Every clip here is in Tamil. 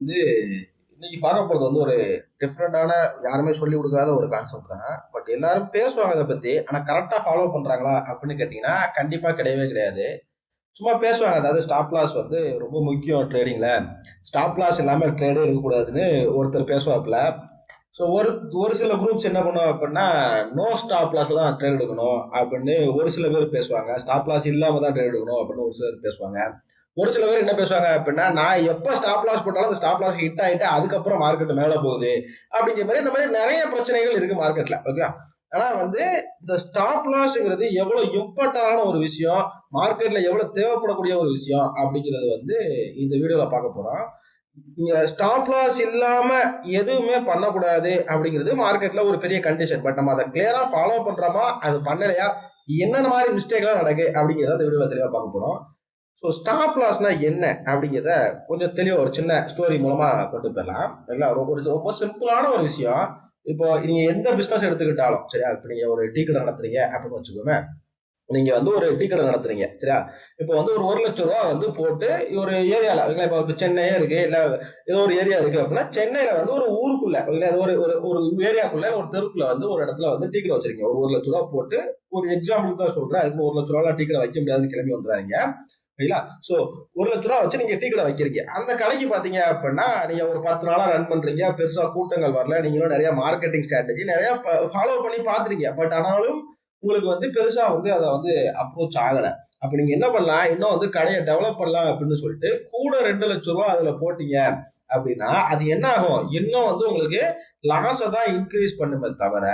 வந்து இன்னைக்கு பார்க்க போறது வந்து ஒரு டிஃப்ரெண்டான யாருமே சொல்லி கொடுக்காத ஒரு கான்செப்ட் தான். பட் எல்லாரும் பேசுவாங்க அதை பத்தி. ஆனா கரெக்டா ஃபாலோ பண்றாங்களா அப்படின்னு கேட்டீங்கன்னா கண்டிப்பா கிடையவே கிடையாது. சும்மா பேசுவாங்க. அதாவது ஸ்டாப் லாஸ் வந்து ரொம்ப முக்கியம் ட்ரேடிங்ல ஸ்டாப் லாஸ் இல்லாமல் ட்ரேடே இருக்கக்கூடாதுன்னு ஒருத்தர் பேசுவாப்புல. ஸோ ஒரு ஒரு சில குரூப்ஸ் என்ன பண்ணுவோம் அப்படின்னா நோ ஸ்டாப் லாஸ் தான் ட்ரேட் எடுக்கணும் அப்படின்னு ஒரு சில பேர் பேசுவாங்க. ஸ்டாப் லாஸ் இல்லாம தான் ட்ரேட் எடுக்கணும் அப்படின்னு ஒரு சிலர் பேசுவாங்க. ஒரு சில பேர் என்ன பேசுவாங்க அப்படின்னா நான் எப்போ ஸ்டாப் லாஸ் போட்டாலும் அந்த ஸ்டாப் லாஸ் ஹிட் ஆகிட்டு அதுக்கப்புறம் மார்க்கெட் மேலே போகுது. அப்படிங்கிற மாதிரி இந்த மாதிரி நிறைய பிரச்சனைகள் இருக்கு மார்க்கெட்ல ஓகே ஆனால் வந்து இந்த ஸ்டாப் லாஸ்ங்கிறது எவ்வளோ இம்பார்ட்டண்டான ஒரு விஷயம் மார்க்கெட்டில் எவ்வளோ தேவைப்படக்கூடிய ஒரு விஷயம் அப்படிங்கிறது வந்து இந்த வீடியோவில் பார்க்க போகிறோம் நீங்கள் ஸ்டாப் லாஸ் இல்லாமல் எதுவுமே பண்ணக்கூடாது அப்படிங்கிறது மார்க்கெட்டில் ஒரு பெரிய கண்டிஷன் பட் நம்ம அதை கிளியராக ஃபாலோ பண்ணுறோமா அது பண்ணலையா என்னென்ன மாதிரி மிஸ்டேக்லாம் நடக்கு அப்படிங்கிறத இந்த வீடியோவில் தெளிவாக பார்க்க போகிறோம் ஸோ ஸ்டாப் லாஸ்னா என்ன அப்படிங்கிறத கொஞ்சம் தெளிவாக ஒரு சின்ன ஸ்டோரி மூலமாக கொண்டு போயிடலாம். சரிங்களா ரொம்ப ஒரு ரொம்ப சிம்பிளான ஒரு விஷயம். இப்போ நீங்கள் எந்த பிஸ்னஸ் எடுத்துக்கிட்டாலும் சரியா? இப்போ நீங்கள் ஒரு டீ கடை நடத்துறீங்க அப்படின்னு வச்சுக்கோங்க நீங்கள் வந்து ஒரு டீ கடை நடத்துறீங்க சரியா? இப்போ வந்து ஒரு ஒரு லட்ச ரூபா வந்து போட்டு ஒரு ஏரியாவில் இப்போ இப்போ சென்னையே இருக்குது இல்லை ஏதோ ஒரு ஏரியா இருக்குது அப்படின்னா சென்னையில் வந்து ஒரு ஊருக்குள்ளே இல்லை ஒரு ஒரு ஒரு ஏரியாக்குள்ளே ஒரு தெருக்குள்ளே வந்து ஒரு இடத்துல வந்து டீ கடை வச்சிருக்கீங்க. ஒரு ஒரு லட்ச ரூபா போட்டு ஒரு எக்ஸாம்பிளுக்கு தான் சொல்கிறேன் அதுக்கு ஒரு லட்ச ரூபா டீ கடை வைக்க முடியாதுன்னு கிளம்பி வந்துடுறாங்க சரிங்களா ஸோ ஒரு லட்ச ரூபா வச்சு நீங்கள் டீ கடை வைக்கிறீங்க. அந்த கடைக்கு பார்த்தீங்க அப்படின்னா நீங்கள் ஒரு பத்து நாளாக ரன் பண்ணுறீங்க பெருசாக கூட்டங்கள் வரல. நீங்களும் நிறையா மார்க்கெட்டிங் ஸ்ட்ராட்டஜி நிறையா ஃபாலோ பண்ணி பார்த்துருங்க பட் ஆனாலும் உங்களுக்கு வந்து பெருசாக வந்து அதை வந்து அப்ரோச் ஆகலை. அப்போ நீங்கள் என்ன பண்ணலாம்? இன்னும் வந்து கடையை டெவலப் பண்ணலாம் அப்படின்னு சொல்லிட்டு கூட ரெண்டு லட்ச ரூபா அதில் போட்டீங்க அப்படின்னா அது என்ன ஆகும்? இன்னும் வந்து உங்களுக்கு லாஸை தான் இன்க்ரீஸ் பண்ணுமே தவிர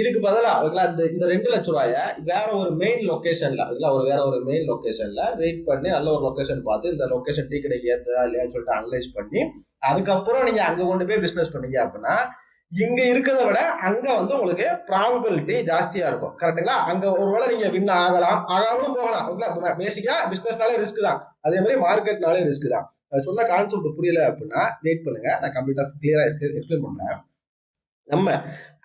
இதுக்கு பதிலாக ஓகேங்களா இந்த இந்த ரெண்டு லட்ச ரூபாய வேற ஒரு மெயின் லொக்கேஷன்ல ஓகேங்களா ஒரு வேற ஒரு மெயின் லொக்கேஷன்ல வெயிட் பண்ணி நல்ல ஒரு லொக்கேஷன் பார்த்து இந்த லொக்கேஷன் டீ கடைக்கு ஏற்றா இல்லையான்னு சொல்லிட்டு அனலைஸ் பண்ணி அதுக்கப்புறம் நீங்க அங்க கொண்டு போய் பிசினஸ் பண்ணீங்க அப்படின்னா இங்க இருக்கிறத விட அங்க வந்து உங்களுக்கு ப்ராபபிலிட்டி ஜாஸ்தியா இருக்கும். கரெக்டுங்களா அங்க ஒருவேளை நீங்க வின் ஆகலாம் ஆகாமலும் போகலாம் ஓகேங்களா? பேசிக்கா பிசினஸ்னாலே ரிஸ்க் தான். அதே மாதிரி மார்க்கெட்னாலே ரிஸ்க் தான். சொன்ன கான்செப்ட் புரியல அப்படின்னா வெயிட் பண்ணுங்க. நான் கம்ப்ளீட்டா கிளியரா எக்ஸ்பிளைன் பண்றேன். நம்ம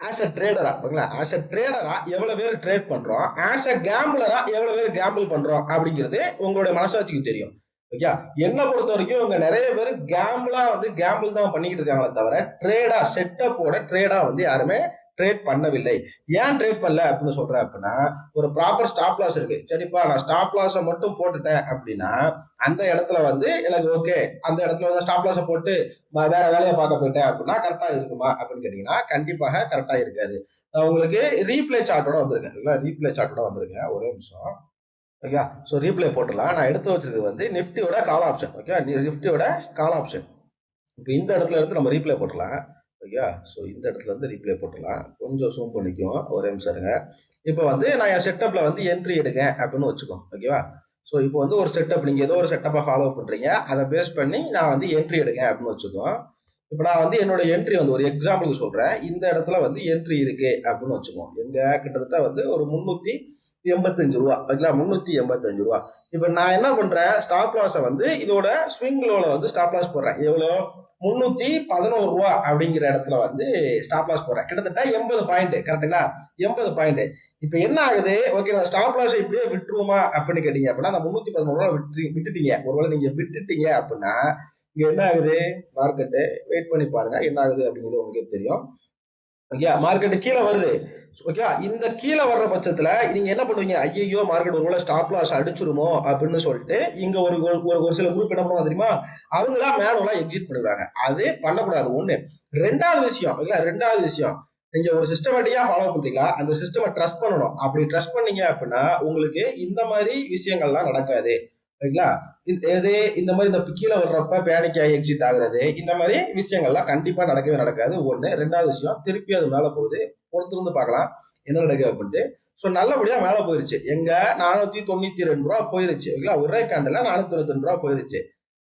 ஆஸ் அ ட்ரேடரா ஓகேங்களா ஆஸ் அ ட்ரேடரா எவ்வளவு பேர் ட்ரேட் பண்றோம்? ஆஸ் அ கேம்பிளரா எவ்வளவு பேர் கேம்பிள் பண்றோம்? அப்படிங்கிறது உங்களுடைய மனசாட்சிக்கு தெரியும். ஓகே என்ன பொறுத்த வரைக்கும் இவங்க நிறைய பேர் கேம்பிளா வந்து கேம்பிள் தான் பண்ணிக்கிட்டு இருக்காங்களே தவிர ட்ரேடா செட்டப்போட ட்ரேடா வந்து யாருமே ட்ரேட் பண்ணவில்லை. ஏன் ட்ரேட் பண்ணல அப்படின்னு சொல்றேன் அப்படின்னா ஒரு ப்ராப்பர் ஸ்டாப் லாஸ் இருக்கு. சரிப்பா நான் ஸ்டாப் லாஸை மட்டும் போட்டுட்டேன் அப்படின்னா அந்த இடத்துல வந்து எனக்கு ஓகே அந்த இடத்துல வந்து ஸ்டாப் லாஸை போட்டு வேற வேலையை பார்க்க போயிட்டேன் அப்படின்னா கரெக்டாக இருக்குமா அப்படின்னு கேட்டீங்கன்னா கண்டிப்பாக கரெக்டாக இருக்காது. உங்களுக்கு ரீப்ளே சார்ட்டோட வந்திருக்கேன். இல்லை ரீப்ளே சார்ட்டோட வந்திருக்கேன். ஒரே நிமிஷம். ஓகேவா ஸோ ரீப்ளே போட்டுடலாம். நான் எடுத்து வச்சிருக்கிறது வந்து நிஃப்டியோட கால் ஆப்ஷன் ஓகே நிஃப்டியோட கால் ஆப்ஷன் இப்போ இந்த இடத்துல இருந்து நம்ம ரீப்ளே போட்டுடலாம். ஓகே ஸோ இந்த இடத்துல வந்து ரீப்ளே போட்டுடலாம். கொஞ்சம் ஜூம் பண்ணிக்குவோம். ஒரே நிமிஷம் இருங்க. இப்போ வந்து நான் என் செட்டப்பில் வந்து என்ட்ரி எடுங்க அப்படின்னு வச்சுக்கோம் ஓகேவா? ஸோ இப்போ வந்து ஒரு செட்டப் நீங்கள் ஏதோ ஒரு செட்டப்பை ஃபாலோ பண்ணுறீங்க அதை பேஸ் பண்ணி நான் வந்து என்ட்ரி எடுங்க அப்படின்னு வச்சுக்கோ. இப்போ நான் வந்து என்னோட என்ட்ரி வந்து ஒரு எக்ஸாம்பிளுக்கு சொல்கிறேன் இந்த இடத்துல வந்து என்ட்ரி இருக்கு அப்படின்னு வச்சுக்கோம் எங்கள் கிட்டத்தட்ட வந்து ஒரு முந்நூற்றி எண்பத்தஞ்சு ரூபா. ஓகேங்களா? முந்நூற்றி எண்பத்தஞ்சு ரூபா. இப்போ நான் என்ன பண்ணுறேன் ஸ்டாப் லாஸை வந்து இதோட ஸ்விங் லோவில் வந்து ஸ்டாப் லாஸ் போடுறேன். எவ்வளோ? முந்நூற்றி பதினோரு ரூபா அப்படிங்கிற இடத்துல வந்து ஸ்டாப் லாஸ் போடுறேன். கிட்டத்தட்ட எண்பது பாயிண்ட் கரெக்டுங்களா எண்பது பாயிண்ட் இப்போ என்ன ஆகுது? ஓகே நான் ஸ்டாப் லாஸ் இப்படியே விட்டுருவோமா அப்படின்னு கேட்டீங்க அப்படின்னா அந்த முந்நூற்றி பதினோரு ரூபா விட்டு விட்டுட்டீங்க. ஒருவேளை நீங்கள் விட்டுட்டீங்க அப்படின்னா இங்க என்ன ஆகுது? மார்க்கெட்டு வெயிட் பண்ணி பாருங்க என்ன ஆகுது அப்படிங்கிறது உங்களுக்கு தெரியும். ஓகே மார்க்கெட் கீழே வருது. ஓகே இந்த கீழே வர்ற பட்சத்தில் நீங்கள் என்ன பண்ணுவீங்க? ஐயோ மார்க்கெட் ஒரு ஸ்டாப் லாஸ் அடிச்சிருமோ அப்படின்னு சொல்லிட்டு இங்கே ஒரு ஒரு சில குரூப் என்ன பண்ணுவோம் தெரியுமா? அவங்களா மேனுவலாக எக்ஸிட் பண்ணிடுறாங்க அது பண்ணக்கூடாது. ஒன்று ரெண்டாவது விஷயம். ஓகே ரெண்டாவது விஷயம். நீங்க ஒரு சிஸ்டமேட்டிக்கா ஃபாலோ பண்றீங்களா? அந்த சிஸ்டமை ட்ரஸ்ட் பண்ணணும். அப்படி ட்ரஸ்ட் பண்ணீங்க அப்படின்னா உங்களுக்கு இந்த மாதிரி விஷயங்கள்லாம் நடக்காது. ஓகேங்களா இது இந்த மாதிரி இந்த கீழே வர்றப்ப பேனிக் ஆகி எக்ஸிட் ஆகுறது இந்த மாதிரி விஷயங்கள்லாம் கண்டிப்பாக நடக்கவே நடக்காது. ஒன்று ரெண்டாவது விஷயம் திருப்பி அது மேலே போகுது. பொறுத்திருந்து பார்க்கலாம். என்ன நடக்குது அப்படின்ட்டு. ஸோ நல்லபடியாக மேலே போயிருச்சு. எங்க? நானூற்றி தொண்ணூற்றி ரெண்டு ரூபா போயிருச்சு. ஓகேங்களா ஒரே கண்டில் நானூற்றி தொண்ணூத்தி ரெண்டு ரூபா போயிருச்சு.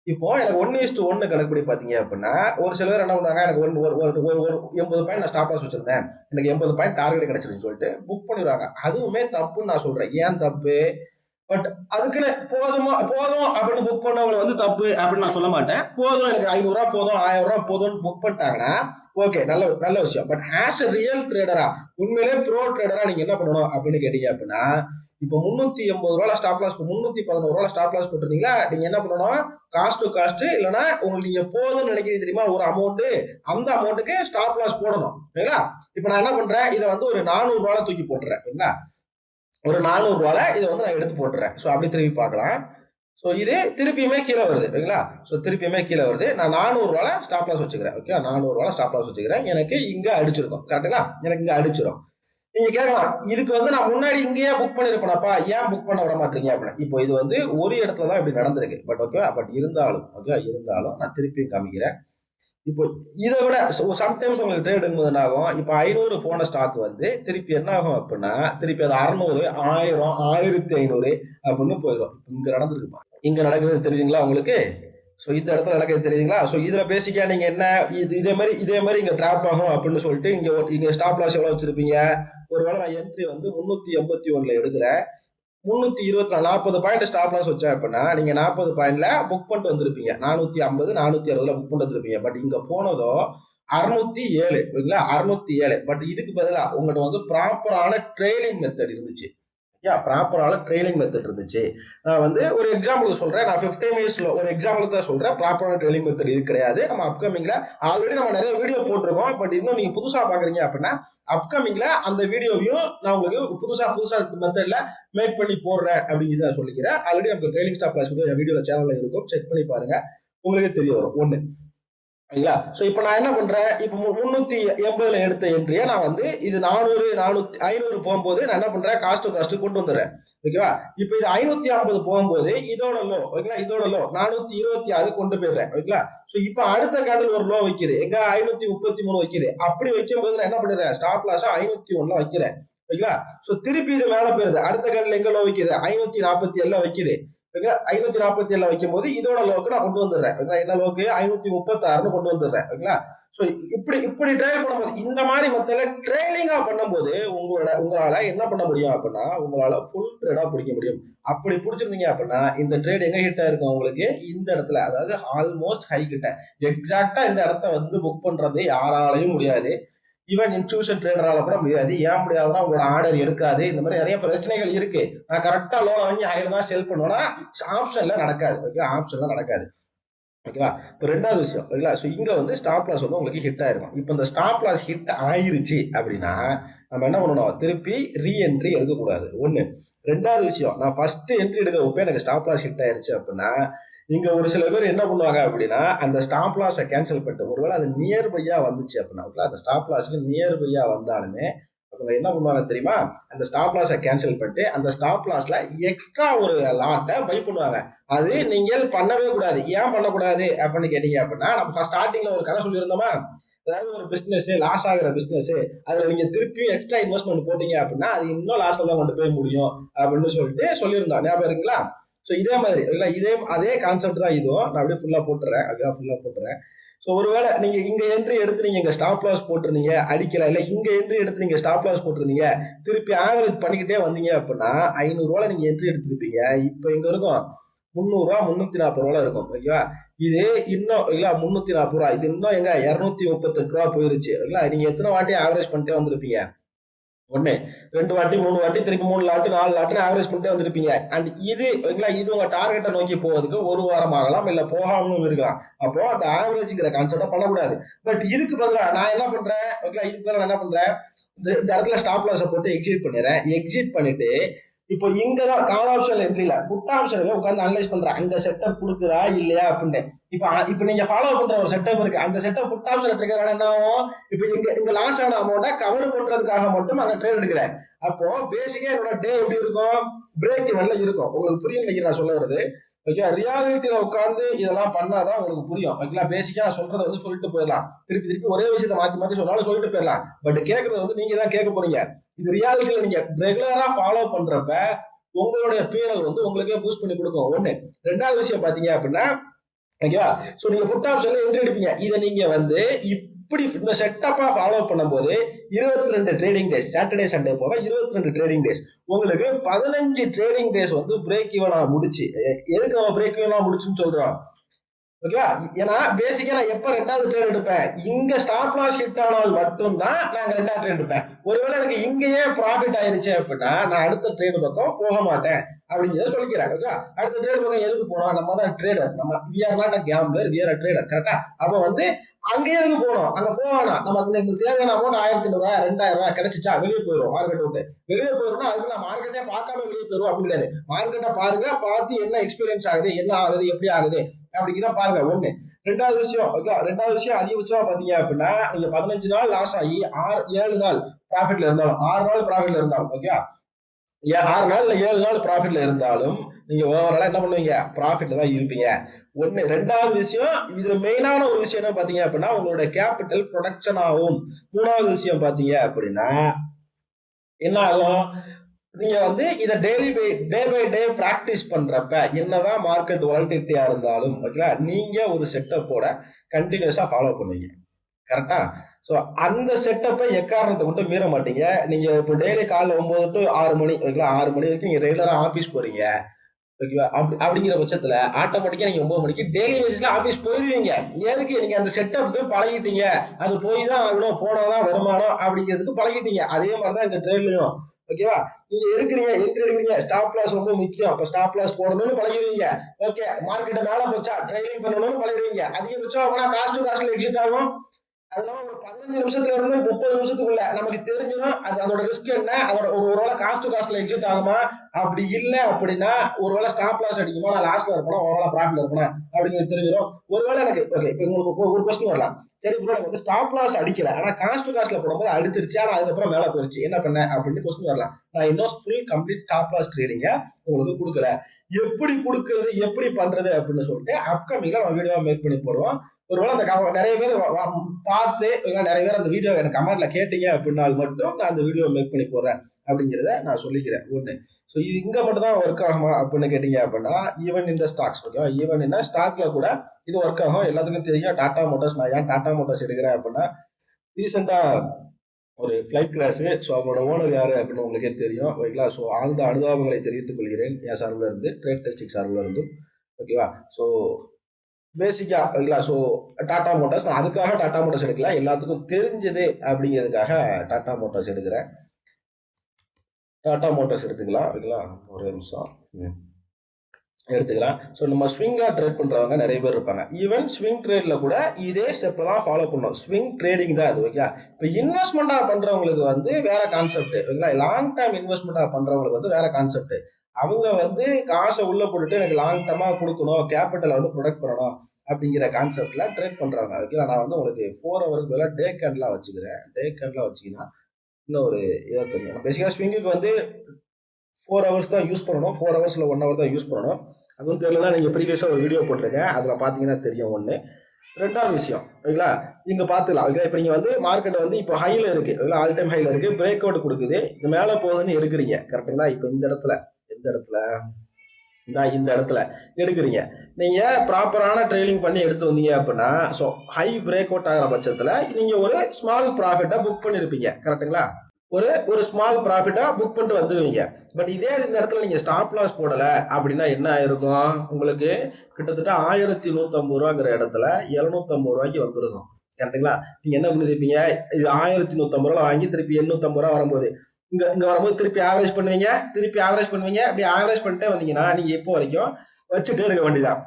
இப்போ எனக்கு ஒன்று இஸ்ட்டு ஒன்று கணக்குப்படி பார்த்தீங்க அப்படின்னா ஒரு சில பேர் என்ன பண்ணுவாங்க எனக்கு ஒன்று ஒரு ஒரு ஒரு எண்பது பாயிண்ட் நான் ஸ்டாப் லாஸ் வச்சிருந்தேன். எனக்கு எண்பது பாயிண்ட் டார்கெட் கிடச்சிருன்னு சொல்லிட்டு புக் பண்ணிடுவாங்க. அதுவுமே தப்புன்னு நான் சொல்கிறேன் ஏன் தப்பு? பட் அதுக்குன்னு போதுமா போதும் அப்படின்னு புக் பண்ணவங்களை வந்து தப்பு அப்படின்னு நான் சொல்ல மாட்டேன். போதும் எனக்கு ஐநூறுரூவா போதும் ஆயிரம் ரூபா போதும்னு புக் பண்ணிட்டாங்கன்னா ஓகே நல்ல நல்ல விஷயம். பட் ஹேஷ் ரியல் ட்ரேடரா உண்மையிலே ப்ரோ ட்ரேடரா நீங்க என்ன பண்ணணும் அப்படின்னு கேட்டீங்க அப்படின்னா இப்போ முந்நூற்றி எண்பது ரூபா ஸ்டாப் லாஸ் முந்நூற்றி பதினோரு ரூபா ஸ்டாப் லாஸ் போட்டிருந்தீங்களா? நீங்கள் என்ன பண்ணணும்? காஸ்ட் டு காஸ்ட் இல்லைன்னா உங்களுக்கு நீங்கள் போதும்னு நினைக்கிறீங்க தெரியுமா? ஒரு அமௌண்ட்டு அந்த அமௌண்ட்டுக்கு ஸ்டாப் லாஸ் போடணும். சரிங்களா? இப்போ நான் என்ன பண்ணுறேன் இதை வந்து ஒரு நானூறுரூவால தூக்கி போட்டுறேன். சரிங்களா? ஒரு நானூறுரூவால இதை வந்து நான் எடுத்து போட்டுறேன். ஸோ அப்படி திருப்பி பார்க்கலாம். ஸோ இது திருப்பியுமே கீழே வருது ஓகேங்களா ஸோ திருப்பியுமே கீழே வருது. நான் நானூறுரூவால ஸ்டாப் லாஸ் வச்சுக்கிறேன் ஓகே நானூறுரூவால ஸ்டாப் லாஸ் வச்சுக்கிறேன். எனக்கு இங்கே அடிச்சிருக்கும் கரெக்டுங்களா எனக்கு இங்கே அடிச்சிடும் நீங்கள் கேட்கலாம் இதுக்கு வந்து நான் முன்னாடி இங்கேயே புக் பண்ணியிருப்பேனப்பா ஏன் புக் பண்ண விட மாட்டீங்க அப்படின்னு. இப்போ இது வந்து ஒரு இடத்துல தான் இப்படி நடந்திருக்கு. பட் ஓகே பட் இருந்தாலும் ஓகே இருந்தாலும் நான் திருப்பியும் காமிக்கிறேன். இப்போ இதை விட சம்டைம்ஸ் உங்களுக்கு ட்ரேட் எடுக்கும்போது என்ன ஆகும்? இப்போ ஐநூறு போன ஸ்டாக் வந்து திருப்பி என்ன ஆகும் அப்படின்னா திருப்பி அது அறநூறு ஆயிரம் ஆயிரத்தி ஐநூறு அப்படின்னு போயிடும். இங்கே நடந்திருக்குமா இங்கே நடக்கிறது தெரியுதுங்களா உங்களுக்கு? ஸோ இந்த இடத்துல நடக்கிறது தெரியுதுங்களா? ஸோ இதில் பேசிக்காக நீங்கள் என்ன இது இதே மாதிரி இதே மாதிரி இங்கே ட்ராப் ஆகும் அப்படின்னு சொல்லிட்டு இங்கே இங்கே ஸ்டாப் லாஸ் எவ்வளோ வச்சுருப்பீங்க? ஒருவேளை நான் என்ட்ரி வந்து முந்நூற்றி எண்பத்தி ஒன்றில் எடுக்கிறேன். முந்நூற்றி இருபத்தி நாலு நாற்பது பாயிண்ட் ஸ்டாப் லாஸ் வச்சேன் அப்படின்னா நீங்கள் நாற்பது பாயிண்ட்ல புக் பண்ணிட்டு வந்திருப்பீங்க. நானூற்றி ஐம்பது நானூற்றி அறுபதுல புக் பண்ணிட்டு வந்திருப்பீங்க பட் இங்கே போனதோ அறுநூத்தி ஏழு ஓகேங்களா அறுநூத்தி ஏழு. பட் இதுக்கு பதிலாக உங்கள்கிட்ட வந்து ப்ராப்பரான ட்ரெயினிங் மெத்தட் இருந்துச்சு. யா ப்ராப்பரான ட்ரைனிங் மெத்தட் இருந்துச்சு. நான் வந்து ஒரு எக்ஸாம்பிளுக்கு சொல்கிறேன் நான் ஃபிஃப்டீன் இயர்ஸில் ஒரு எக்ஸாம்பிளுக்கு தான் சொல்கிறேன் ப்ராப்பரான ட்ரைனிங் மெத்தட் இது கிடையாது. நம்ம அப்கமிங்கில் ஆல்ரெடி நம்ம நிறைய வீடியோ போட்டிருக்கோம். பட் இன்னும் நீங்கள் புதுசாக பார்க்குறீங்க அப்படின்னா அப்கமிங்கில் அந்த வீடியோவையும் நான் உங்களுக்கு புதுசாக புதுசாக மெத்தடில் மேக் பண்ணி போடுறேன் அப்படின்னு நான் சொல்லிக்கிறேன். ஆல்ரெடி நமக்கு ட்ரைனிங் ஸ்டாப் கிளாஸ் வீடியோ வீடியோவில் சேனலில் இருக்கும். செக் பண்ணி பாருங்கள் உங்களுக்கே தெரிய வரும். ஒன்று சரிங்களா ஸோ இப்போ நான் என்ன பண்ணுறேன் இப்போ முந்நூற்றி எண்பதுல எடுத்த என்ட்ரியை நான் வந்து இது நானூறு நானூற்றி ஐநூறு போகும்போது நான் என்ன பண்ணுறேன் காஸ்ட் டு காஸ்ட் கொண்டு வந்துடுறேன். ஓகேவா இப்போ இது ஐநூற்றி ஐம்பது போகும்போது இதோட லோ ஓகேங்களா இதோட லோ நானூற்றி இருபத்தி ஆறு கொண்டு போயிடுறேன். ஓகேங்களா ஸோ இப்போ அடுத்த கேண்டில் ஒரு லோ வைக்குது. எங்க? ஐநூற்றி முப்பத்தி மூணு வைக்குது. அப்படி வைக்கும்போது நான் என்ன பண்ணுறேன் ஸ்டாப் லாஸாக ஐநூற்றி ஒன்றில் வைக்கிறேன். ஓகேங்களா ஸோ திருப்பி இது மேலே போயிருது அடுத்த கேண்டில் எங்கே லோ வைக்குது? ஐநூற்றி நாற்பத்தி ஏழில் வைக்குது. ஐநூத்தி நாற்பத்தி ஏழுல வைக்கும் போது இதோட லோக்கு நான் கொண்டு வந்துடுறேன். என்ன லோக்கு ஐநூத்தி முப்பத்தாறுன்னு கொண்டு வந்துடுறேன். ஓகேங்களா? ஸோ இப்படி இப்படி ட்ரைவ் பண்ணும்போது இந்த மாதிரி மத்தியில ட்ரெயிலிங்கா பண்ணும்போது உங்களோட உங்களால் என்ன பண்ண முடியும் அப்படின்னா உங்களால் ஃபுல் ட்ரேடாக பிடிக்க முடியும். அப்படி பிடிச்சிருந்தீங்க அப்படின்னா இந்த ட்ரேட் எங்கே ஹிட்டாக இருக்கும் உங்களுக்கு? இந்த இடத்துல அதாவது ஆல்மோஸ்ட் ஹை கிட்ட. எக்ஸாக்டாக இந்த இடத்த வந்து புக் பண்ணுறது யாராலையும் முடியாது. ஈவன் இன்ஸ்டியூஷன் ட்ரேடரால கூட முடியாது. ஏன் முடியாதுன்னா உங்களோட ஆர்டர் எடுக்காது. இந்த மாதிரி நிறைய பிரச்சனைகள் இருக்கு. நான் கரெக்டாக லோன் வாங்கி ஆயிரம் தான் செல் பண்ணுவேன்னா ஆப்ஷன்ல நடக்காது. ஓகே ஆப்ஷன்ல நடக்காது. ஓகேவா இப்போ ரெண்டாவது விஷயம். ஓகேங்களா ஸோ இங்கே வந்து ஸ்டாப் லாஸ் வந்து உங்களுக்கு ஹிட் ஆயிருக்கும் இப்போ இந்த ஸ்டாப் லாஸ் ஹிட் ஆயிருச்சு அப்படின்னா நம்ம என்ன பண்ணணும்? திருப்பி ரீஎன்ட்ரி எடுக்கக்கூடாது. ஒன்று ரெண்டாவது விஷயம். நான் ஃபஸ்ட்டு என்ட்ரி எடுக்கிறப்ப எனக்கு ஸ்டாப் லாஸ் ஹிட் ஆயிருச்சு அப்படின்னா இங்க ஒரு சில பேர் என்ன பண்ணுவாங்க அப்படின்னா அந்த ஸ்டாப் லாஸை கேன்சல் பண்ணிட்டு ஒருவேளை அது நியர்பையா வந்துச்சு அப்படின்னா அந்த ஸ்டாப் லாஸ்க்கு நியர்பையா வந்தாலுமே அவங்க என்ன பண்ணுவாங்க தெரியுமா? அந்த ஸ்டாப் லாஸை கேன்சல் பண்ணிட்டு அந்த ஸ்டாப் லாஸ்ல எக்ஸ்ட்ரா ஒரு லாட்டை பை பண்ணுவாங்க. அது நீங்கள் பண்ணவே கூடாது. ஏன் பண்ணக்கூடாது அப்படின்னு கேட்டீங்க அப்படின்னா நம்ம ஸ்டார்டிங்ல ஒரு கதை சொல்லியிருந்தோமா? அதாவது ஒரு பிஸ்னஸ் லாஸ் ஆகிற பிஸ்னஸ் அதில் நீங்கள் திருப்பியும் எக்ஸ்ட்ரா இன்வெஸ்ட்மெண்ட் போட்டீங்க அப்படின்னா அது இன்னும் லாஸ்ல தான் கொண்டு போய் முடியும் அப்படின்னு சொல்லிட்டு சொல்லியிருந்தோம். ஞாபகம் இருக்குங்களா? ஸோ இதே மாதிரி இல்லை இதே அதே கான்செப்ட் தான் இதுவும். நான் அப்படியே ஃபுல்லாக போட்டுறேன். அதுதான் ஃபுல்லாக போட்டுறேன். ஸோ ஒருவேளை நீங்கள் இங்கே என்ட்ரி எடுத்து நீங்கள் இங்கே ஸ்டாப் லாஸ் போட்டிருந்தீங்க அடிக்கல இல்லை இங்கே என்ட்ரி எடுத்து நீங்கள் ஸ்டாப் லாஸ் போட்டிருந்தீங்க திருப்பி ஆவரேஜ் பண்ணிக்கிட்டே வந்தீங்க அப்படின்னா ஐநூறுரூவா நீங்கள் என்ட்ரி எடுத்துருப்பீங்க. இப்போ இங்கே இருக்கும் முந்நூறுரூவா முந்நூற்றி நாற்பது ரூபா இருக்கும் ஓகேவா இது இன்னும் இல்லை முந்நூற்றி நாற்பது ரூபா இது இன்னும் எங்க இரநூத்தி முப்பத்தெட்டு ரூபா போயிருச்சு இல்லை? நீங்கள் எத்தனை வாட்டி ஆவரேஜ் பண்ணிட்டே வந்திருப்பீங்க? ஒன்று ரெண்டு வாட்டி மூணு வாட்டி திருப்பி மூணு லாட்டு நாலு லாட்டுன்னு ஆவரேஜ் பண்ணிட்டே வந்திருப்பீங்க. அண்ட் இது ஓகேங்களா இது உங்கள் டார்கெட்டை நோக்கி போவதுக்கு ஒரு வாரம் ஆகலாம் இல்லை போகாமலும் இருக்கலாம். அப்போ அந்த ஆவரேஜுங்கிற கான்செப்டை பண்ணக்கூடாது. பட் இதுக்கு பதிலாக நான் என்ன பண்ணுறேன் ஓகேங்களா இதுக்கு பதிலாக என்ன பண்ணுறேன் இந்த இடத்துல ஸ்டாப் லாஸை போட்டு எக்ஸிட் பண்ணிடுறேன். எக்ஸிட் பண்ணிட்டு இப்போ இங்க தான் கால் ஆப்ஷன் என்ட்ரில புட் ஆப்ஷனுக்கு உட்காந்து அனலைஸ் பண்ணுறேன் அங்க செட்டப் கொடுக்குறா இல்லையா அப்படின்னு இப்போ இப்போ நீங்க ஃபாலோ பண்ற ஒரு செட்டப் இருக்கு. அந்த செட்டப் புட் ஆப்ஷன் ட்ரிகர் என்ன ஆகும் இப்போ இங்க இங்க லாஸ் ஆன அமௌண்ட்டை கவர் பண்றதுக்காக மட்டும் அந்த ட்ரேட் எடுக்கிறேன். அப்போ பேசிக்கா என்னோட டே எப்படி இருக்கும்? பிரேக் இவன்ல இருக்கும். உங்களுக்கு புரியும் நினைக்கிறேன் சொல்ல வருது ஓகே ரியாலிட்டியில உட்காந்து இதெல்லாம் பண்ணாதான் உங்களுக்கு புரியும். ஓகேங்களா பேசிக்கா நான் சொல்றதை வந்து சொல்லிட்டு போயிடலாம். திருப்பி திருப்பி ஒரே விஷயத்த மாத்தி மாத்தி சொன்னாலும் சொல்லிட்டு போயிடலாம். பட் கேட்கறது வந்து நீங்க தான் கேட்க போறீங்க. இது ரியாலிட்டியில நீங்க ரெகுலரா ஃபாலோ பண்றப்ப உங்களுடைய பேரல் வந்து உங்களுக்கே பூஸ்ட் பண்ணி கொடுக்கும். ஒண்ணு. ரெண்டாவது விஷயம் பாத்தீங்க அப்படின்னா ஓகேவா ஸோ நீங்க புட் ஆப்ஷன்ல என்ட்ரி எடுப்பீங்க. இதை நீங்க வந்து இப்படி இந்த செட்டப்பா ஃபாலோ பண்ணும்போது இருபத்தி ரெண்டு ட்ரேடிங் டேஸ் சாட்டர்டே சண்டே போக இருபத்தி ரெண்டு ட்ரேடிங் டேஸ் உங்களுக்கு பதினஞ்சு ட்ரேடிங் டேஸ் வந்து பிரேக் ஈவனா முடிச்சு. எதுக்கு நம்ம பிரேக் ஈவனா முடிச்சுன்னு சொல்றோம்? ஓகேவா? ஏன்னா பேசிக்கா நான் எப்போ ரெண்டாவது ட்ரேட் எடுப்பேன்? இங்க ஸ்டாப் லாஸ் ஹிட் ஆனால் மட்டும்தான் நாங்கள் ரெண்டாவது ட்ரேட் எடுப்பேன். ஒருவேளை எனக்கு இங்கேயே ப்ராஃபிட் ஆயிடுச்சு அப்படின்னா நான் அடுத்த ட்ரேடு பக்கம் போக மாட்டேன். அப்படிங்கிறத சொல்லிக்கிறேன் ஓகே அடுத்த ட்ரேட் பக்கம் எதுக்கு போனோம் நம்ம தான் ட்ரேடர் நம்ம we are not a gambler we are trader கரெக்டா அப்போ வந்து அங்கேயே எதுக்கு போனோம் அங்க போவானா நமக்கு எனக்கு தேவையான அமௌண்ட் ஆயிரத்தி ஐநூறுவா ரெண்டாயிரம் ரூபாய் கிடைச்சிச்சா வெளியே போயிடும் மார்க்கெட் விட்டு. வெளியே போயிடும்னா அதுக்கு நான் மார்க்கெட்டே பார்க்காம வெளியே போயிடும் அப்படி கிடையாது. மார்க்கெட்டை பாருங்க பார்த்து என்ன எக்ஸ்பீரியன்ஸ் ஆகுது என்ன ஆகுது எப்படி ஆகுது அப்படிங்கிறத பாருங்க. ஒண்ணு. ரெண்டாவது விஷயம் ஓகே ரெண்டாவது விஷயம் அதிகபட்சமா பாத்தீங்க அப்படின்னா நீங்க பதினஞ்சு நாள் லாஸ் ஆகி ஆறு ஏழு நாள் ப்ராஃபிட்ல இருந்தாலும் ஆறு நாள் ப்ராஃபிட்ல இருந்தாலும் ஓகே ஆறு நாள் ஏழு நாள் ப்ராஃபிட்ல இருந்தாலும் நீங்க ஓவராலா என்ன பண்ணுவீங்க? ப்ராஃபிட்ல தான் இருப்பீங்க. ஒன்று ரெண்டாவது விஷயம் இதுல மெயினான ஒரு விஷயம் என்ன பாத்தீங்க அப்படின்னா உங்களோட கேபிட்டல் ப்ரொடக்ஷன் ஆகும். மூணாவது விஷயம் பாத்தீங்க அப்படின்னா என்ன ஆகும்? நீங்க வந்து இதை daily by day by day practice பண்றப்ப என்னதான் மார்க்கெட் வாலிட்டியா இருந்தாலும் ஓகேங்களா நீங்க ஒரு செட்டப்போட கண்டினியூஸா ஃபாலோ பண்ணுவீங்க. கரெக்டா ஸோ அந்த செட்டப்பை எக்காரணத்தை கொண்டு மீற மாட்டீங்க. நீங்க இப்போ டெய்லி காலைல ஒன்பது டு ஆறு மணி ஓகேங்களா ஆறு மணி வரைக்கும் நீங்க ரெகுலராக ஆஃபீஸ் போறீங்க. ஓகேவா அப்படி அப்படிங்கிற பட்சத்தில் ஆட்டோமேட்டிக்காக நீங்கள் ஒம்பது மணிக்கு டெய்லி பேசிஸில் ஆஃபீஸ் போயிடுவீங்க எதுக்கு? நீங்கள் அந்த செட்டப்புக்கு பழகிட்டீங்க. அது போய் தான் ஆகணும் போனால் தான் வருமானம் அப்படிங்கிறதுக்கு பழகிட்டீங்க. அதே மாதிரி தான் எங்கள் ட்ரெயின்லையும் ஓகேவா நீங்க எடுக்கிறீங்க என்ட்ரி எடுக்கிறீங்க ஸ்டாப் லாஸ் ரொம்ப முக்கியம். அப்ப ஸ்டாப் லாஸ் போடணும்னு பழகிடுவீங்க. ஓகே மார்க்கெட்டை மேல போச்சா ட்ரைனிங் பண்ணணும்னு பழகிடுவீங்க. அதிகபட்சம் ஆகுனா காஸ்ட் டு காஸ்ட்ல எக்ஸிட் ஆகும். அதெல்லாம் ஒரு பதினஞ்சு நிமிஷத்துல இருந்து முப்பது நிமிஷத்துக்குள்ள நமக்கு தெரிஞ்சிடும் அது அதோட ரிஸ்க் என்ன? அதோட ஒரு ஒருவேளை காஸ்ட் டு காஸ்ட்ல எக்ஸிட் ஆகுமா? அப்படி இல்லை அப்படின்னா ஒருவேளை ஸ்டாப் லாஸ் அடிக்குமா? நான் லாஸ்ட்ல இருப்பேன்? ஒருவேளை ப்ராஃபிட்ல இருப்பேன்? அப்படிங்கிறது தெரிஞ்சிடும். ஒருவேளை எனக்கு ஓகே இப்போ உங்களுக்கு ஒரு கொஸ்டின் வரலாம். சரி ப்ரோ எனக்கு வந்து ஸ்டாப் லாஸ் அடிக்கல. ஆனா காஸ்ட் டு காஸ்ட்ல போடும்போது அடிச்சிருச்சு. ஆனா அதுக்கப்புறம் மேல போயிருச்சு. என்ன பண்ண? அப்படின்னு கொஸ்டின் வரலாம். நான் இன்னும் ஃபுல் கம்ப்ளீட் ஸ்டாப் லாஸ் ட்ரேடிங்க உங்களுக்கு கொடுக்கல. எப்படி கொடுக்கறது? எப்படி பண்றது? அப்படின்னு சொல்லிட்டு அப்கமிங்ல நம்ம வீடியோ மேக் பண்ணி போடுவோம். ஒருவேளை அந்த கம- நிறைய பேர் பார்த்து நிறைய பேர் அந்த வீடியோ எனக்கு கமெண்ட்ல கேட்டீங்க அப்படின்னால் மட்டும் நான் அந்த வீடியோ மேக் பண்ணி போடுறேன் அப்படிங்கிறத நான் சொல்லிக்கிறேன். ஒன்று ஸோ இது இங்கே மட்டும் தான் ஒர்க் ஆகுமா அப்படின்னு கேட்டீங்க அப்படின்னா ஈவன் இந்த ஸ்டாக்ஸ் ஓகேவா ஈவன் என்ன? ஸ்டாக்ல கூட இது ஒர்க் ஆகும். எல்லாத்துக்கும் தெரியும். டாடா மோட்டார்ஸ் நான் ஏன் டாடா மோட்டார்ஸ் எடுக்கிறேன் அப்படின்னா ரீசெண்டாக ஒரு ஃப்ளைட் கிளாஸு ஸோ அவங்களோட ஓனர் யார் அப்படின்னு உங்களுக்கே தெரியும் ஓகேங்களா? ஸோ அந்த அனுதாபங்களை தெரிவித்துக் கொள்கிறேன் என் சார்பில் இருந்து ட்ரேட் டெஸ்டிங் சார்பில் இருந்தும் ஓகேவா? ஸோ பேசிக்கா ஓகேங்களா ஸோ டாடா மோட்டார்ஸ் நான் அதுக்காக டாடா மோட்டார்ஸ் எடுக்கல. எல்லாத்துக்கும் தெரிஞ்சது அப்படிங்கிறதுக்காக டாடா மோட்டார்ஸ் எடுக்கிறேன். டாடா மோட்டார்ஸ் எடுத்துக்கலாம். ஓகேங்களா ஒரு நிமிஷம். ம். எடுத்துக்கலாம். ஸோ நம்ம ஸ்விங்காக ட்ரேட் பண்ணுறவங்க நிறைய பேர் இருப்பாங்க. ஈவன் ஸ்விங் ட்ரேடில் கூட இதே ஸ்டெப்பை தான் ஃபாலோ பண்ணணும் ஸ்விங் ட்ரேடிங் தான் அது ஓகே இப்போ இன்வெஸ்ட்மெண்ட்டாக பண்ணுறவங்களுக்கு வந்து வேறு கான்செப்ட் ஓகேங்களா லாங் டைம் இன்வெஸ்ட்மெண்ட்டாக பண்ணுறவங்களுக்கு வந்து வேறு கான்செப்ட் அவங்க வந்து காசை உள்ள போட்டுட்டு எனக்கு லாங் டேர்மாக கொடுக்கணும் கேபிட்டலை வந்து ப்ரொடக்ட் பண்ணணும் அப்படிங்கிற கான்செப்ட்ல ட்ரேட் பண்ணுறாங்க ஓகேங்களா நான் வந்து உங்களுக்கு ஃபோர் ஹவருக்கு பதிலாக டே கேண்ட்லாம் வச்சுக்கிறேன். டே கேண்ட்லாம் வச்சிங்கன்னா இன்னும் ஒரு இதாக தெரியும் பேசிக்காக ஸ்விங்குக்கு வந்து ஃபோர் ஹவர்ஸ் தான் யூஸ் பண்ணணும். ஃபோர் ஹவர்ஸில் ஒன் ஹவர் தான் யூஸ் பண்ணணும். அதுவும் தெரியலனா நீங்கள் ப்ரீவியஸாக ஒரு வீடியோ போட்டிருக்கேன். அதில் பார்த்தீங்கன்னா தெரியும் ஒன்று ரெண்டாவது விஷயம் ஓகேங்களா இங்கே பார்த்துக்கலாம் ஓகே இப்போ நீங்கள் வந்து மார்க்கெட் வந்து இப்போ ஹையில் இருக்குது ஓகேங்களா ஆல் டைம் ஹையில் இருக்குது பிரேக் அவுட் கொடுக்குது. இது மேலே போகுதுன்னு எடுக்கிறீங்க கரெக்டுங்களா இப்போ இந்த இடத்துல. எந்த இடத்துல. இந்த இந்த இடத்துல. எடுக்கிறீங்க. நீங்கள் ப்ராப்பரான ட்ரெயிலிங் பண்ணி எடுத்து வந்தீங்க அப்படின்னா ஸோ ஹை பிரேக் அவுட் ஆகிற பட்சத்தில் நீங்கள் ஒரு ஸ்மால் ப்ராஃபிட்டாக புக் பண்ணியிருப்பீங்க கரெக்டுங்களா ஒரு ஒரு ஸ்மால் ப்ராஃபிட்டாக புக் பண்ணிட்டு வந்துடுவீங்க பட் இதே இந்த இடத்துல நீங்கள் ஸ்டாப் லாஸ் போடலை அப்படின்னா என்ன ஆயிருக்கும்? உங்களுக்கு கிட்டத்தட்ட ஆயிரத்தி நூற்றம்பது ரூபாங்கிற இடத்துல எழுநூத்தம்பது ரூபாய்க்கு வந்துருக்கும். கரெக்டுங்களா நீங்கள் என்ன பண்ணிருப்பீங்க? இது ஆயிரத்தி நூற்றம்பது ரூபா வாங்கி திருப்பி எண்ணூற்றம்பது ரூபா வரும்போது இங்க இங்க வரும்போது திருப்பி ஆவரேஜ் பண்ணுவீங்க திருப்பி ஆவரேஜ் பண்ணுவீங்க அப்படி ஆவரேஜ் பண்ணிட்டே வந்தீங்கன்னா நீங்க இப்போ வரைக்கும் வச்சுட்டே இருக்க வேண்டியதான்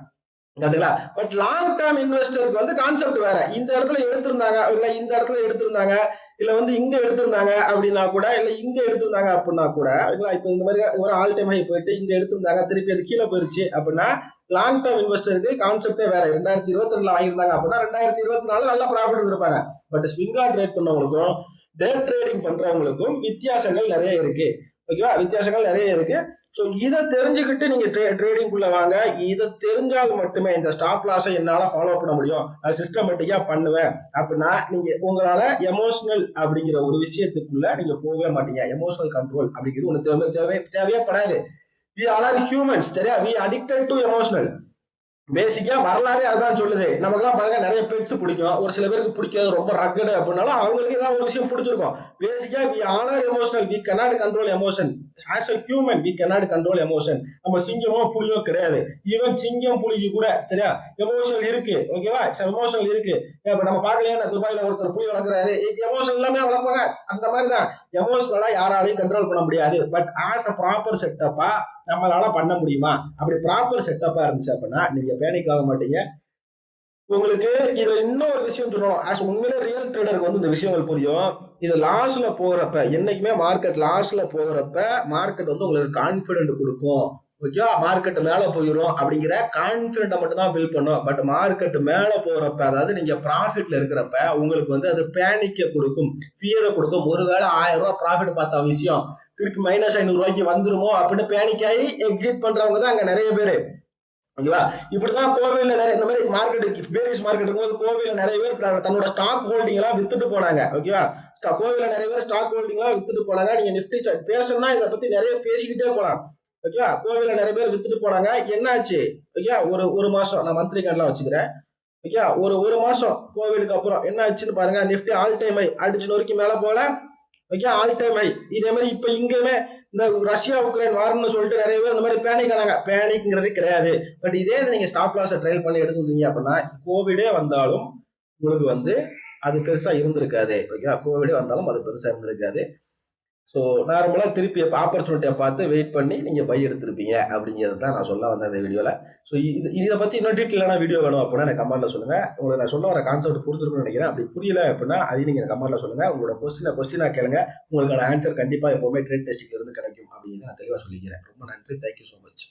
கரெக்டுங்களா பட் லாங் டேர்ம் இன்வெஸ்டருக்கு வந்து கான்செப்ட் வேற. இந்த இடத்துல எடுத்திருந்தாங்க இல்ல இந்த இடத்துல எடுத்திருந்தாங்க இல்ல வந்து இங்க எடுத்திருந்தாங்க அப்படின்னா கூட இல்ல இங்க எடுத்திருந்தாங்க அப்படின்னா கூட ஓகேங்களா இப்போ இந்த மாதிரி ஒரு ஆல் டைம் ஹை போயிட்டு இங்க எடுத்திருந்தாங்க திருப்பி அது கீழே போயிருச்சு அப்படின்னா லாங் டேர்ம் இன்வெஸ்டருக்கு கான்செப்டே வேற. ரெண்டாயிரத்தி இருபத்தி ரெண்டுல வாங்கியிருந்தாங்க அப்படின்னா ரெண்டாயிரத்தி இருபத்தி நாலு நல்லா ப்ராஃபிட் இருந்திருப்பாங்க பட் ஸ்விங்கா ட்ரேட் பண்ணவங்களுக்கும் டே ட்ரேடிங் பண்றவங்களுக்கும் வித்தியாசங்கள் நிறைய இருக்கு. ஓகேவா வித்தியாசங்கள் நிறைய இருக்கு. ஸோ இதை தெரிஞ்சுக்கிட்டு நீங்க ட்ரே ட்ரேடிங்குள்ள வாங்க. இதை தெரிஞ்சால் மட்டுமே இந்த ஸ்டாப் லாஸை என்னால் ஃபாலோ பண்ண முடியும். நான் சிஸ்டமேட்டிக்காக பண்ணுவேன். அப்படின்னா நீங்க உங்களால எமோஷனல் அப்படிங்கிற ஒரு விஷயத்துக்குள்ள நீங்க போகவே மாட்டீங்க. எமோஷனல் கண்ட்ரோல் அப்படிங்கிறது ஒன்று தேவை தேவை தேவையே படாது. வி ஆல் ஆர் ஹியூமன்ஸ் சரியா? வி அடிக்டட் டு எமோஷனல் பேசிக்கா வரலாறே அதான் சொல்லுது. நமக்குலாம் பாருங்க நிறைய பெட்ஸ் பிடிக்கும். ஒரு சில பேருக்கு பிடிக்காது ரொம்ப ரக்கடு அப்படின்னாலும் அவங்களுக்கு ஏதாவது ஒரு விஷயம் பிடிச்சிருக்கும். பேசிக்கா we are emotional we cannot control emotion as a human we cannot control emotion நம்ம சிங்கமோ புலியோ கிடையாது. ஈவன் சிங்கம் புலிக்கு கூட சரியா? எமோஷனல் இருக்கு ஓகேவா எமோஷனல் இருக்கு. இப்ப நம்ம பார்க்கலையா நான் துபாயில ஒருத்தர் புலி வளர்க்குறாரு. எமோஷன் எல்லாமே வளர்ப்பாங்க. அந்த மாதிரி தான் எமோஷனலா யாராலையும் கண்ட்ரோல் பண்ண முடியாது. பட் ஆஸ் அ ப்ராப்பர் செட்டப்பா நம்மளால பண்ண முடியுமா? அப்படி ப்ராப்பர் செட்டப்பா இருந்துச்சு அப்படின்னா நீங்க பேனிக் ஆக மாட்டீங்க. உங்களுக்கு இதுல இன்னொரு விஷயம் சொல்லணும். ஆஸ் உண்மையிலே ரியல் ட்ரேடருக்கு வந்து இந்த விஷயங்கள் புரியும். இது லாஸ்ல போகிறப்ப என்னைக்குமே மார்க்கெட் லாஸ்ல போகிறப்ப மார்க்கெட் வந்து உங்களுக்கு கான்ஃபிடென்ட் கொடுக்கும். ஓகேவா மார்க்கெட் மேலே போயிடும் அப்படிங்கிற கான்ஃபிடென்ட்டை மட்டும் தான் பில்ட் பண்ணும். பட் மார்க்கெட் மேலே போகிறப்ப அதாவது நீங்கள் ப்ராஃபிட்டில் இருக்கிறப்ப உங்களுக்கு வந்து அது பேனிக்கை கொடுக்கும். ஃபியரை கொடுக்கும். ஒருவேளை ஆயிரம் ரூபா ப்ராஃபிட் பார்த்த விஷயம் திருப்பி மைனஸ் ஐநூறுரூவாய்க்கு வந்துருமோ அப்படின்னு பேனிக்காகி ஆகி எக்ஸிட் பண்ணுறவங்க தான் அங்கே நிறைய பேர். ஓகேவா? இப்படிதான் கோவில்ல நிறைய இந்த மாதிரி மார்க்கெட் பேரிஸ் மார்க்கெட் இருக்கும்போது கோவில்ல நிறைய பேர் தன்னோட ஸ்டாக் ஹோல்டிங் எல்லாம் வித்துட்டு போனாங்க. ஓகேவா? கோவில்ல நிறைய பேர் ஸ்டாக் ஹோல்டிங் எல்லாம் வித்துட்டு போனாங்க. நீங்க நிப்டி பேசணும்னா இதை பத்தி நிறைய பேசிக்கிட்டே போலாம். ஓகேவா? கோவில நிறைய பேர் வித்துட்டு போனாங்க. என்னாச்சு? ஓகேவா? ஒரு ஒரு மாசம். நான் மந்த்லி கார்டெலாம் வச்சுக்கிறேன். ஓகேவா? ஒரு ஒரு மாசம் கோவிலுக்கு அப்புறம் என்ன ஆச்சுன்னு பாருங்க. நிஃப்டி ஆல் டைம் ஐ அடிச்சு நொறுக்கி மேலே போல. ஓகே ஆல் டைம் ஐ இதே மாதிரி இப்போ இங்கேயுமே இந்த ரஷ்யா உக்ரைன் வாரம்னு சொல்லிட்டு நிறைய பேர் இந்த மாதிரி பேனிக் ஆனாங்க. பேனிக்ங்கிறது கிடையாது. பட் இதே இது நீங்கள் ஸ்டாப் லாஸை ட்ரையல் பண்ணி எடுத்துருந்தீங்க அப்படின்னா கோவிடே வந்தாலும் உங்களுக்கு வந்து அது பெருசாக இருந்திருக்காது. ஓகே கோவிடே வந்தாலும் அது பெருசாக இருந்திருக்காது. ஸோ நார்மலாக திருப்பி ஆப்பர்ச்சுனிட்டியை பார்த்து வெயிட் பண்ணி நீங்கள் பை எடுத்திருப்பீங்க அப்படிங்கிறது தான் நான் சொல்ல வந்தேன் இந்த வீடியோவில் ஸோ இது இதை பற்றி இன்னும் டீட்டெயிலான வீடியோ வேணும் அப்படின்னா எனக்கு கமெண்ட்டில் சொல்லுங்கள் உங்களுக்கு நான் சொல்ல வர கான்செப்ட் புரிஞ்சிருக்கும்னு நினைக்கிறேன். அப்படி புரியல அப்படின்னா அதையும் நீங்கள் கமெண்ட்டில் சொல்லுங்கள் உங்களோட கொஸ்டினை கொஸ்டினாக கேளுங்க. உங்களுக்கான ஆன்சர் கண்டிப்பாக எப்போவுமே ட்ரேட் டெஸ்டிங்லேருந்து கிடைக்கும் அப்படின்னு நான் தெளிவாக சொல்லிக்கிறேன். ரொம்ப நன்றி. Thank you so much